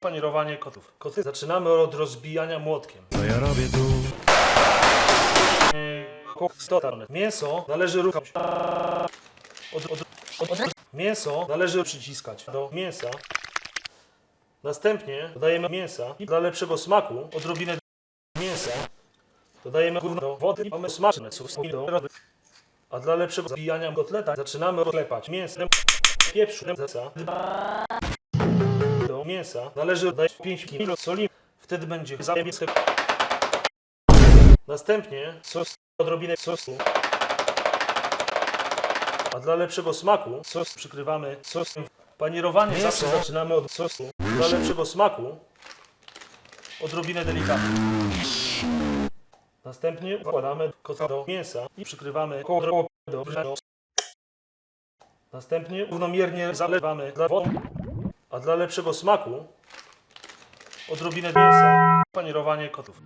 Panierowanie kotów. Koty zaczynamy od rozbijania młotkiem. Co ja robię tu? Kota. Mięso należy ruchać. Od, od, od, od, mięso należy przyciskać do mięsa. Następnie dodajemy mięsa i dla lepszego smaku odrobinę mięsa. Dodajemy gówno do wody i mamy smaczne sos i do rody. A dla lepszego zabijania kotleta zaczynamy rozklepać mięsem pieprzu zeca. Mięsa należy dodać 5 kg soli. Wtedy będzie zamiast Następnie sos, odrobinę sosu. A dla lepszego smaku sos przykrywamy sosem. Panierowanie Mięso. zawsze zaczynamy od sosu. Dla lepszego smaku odrobinę delikatnie. Następnie wkładamy kota do mięsa i przykrywamy koło do. Następnie równomiernie zalewamy dla wodą. A dla lepszego smaku odrobinę mięsa. Panierowanie kotów.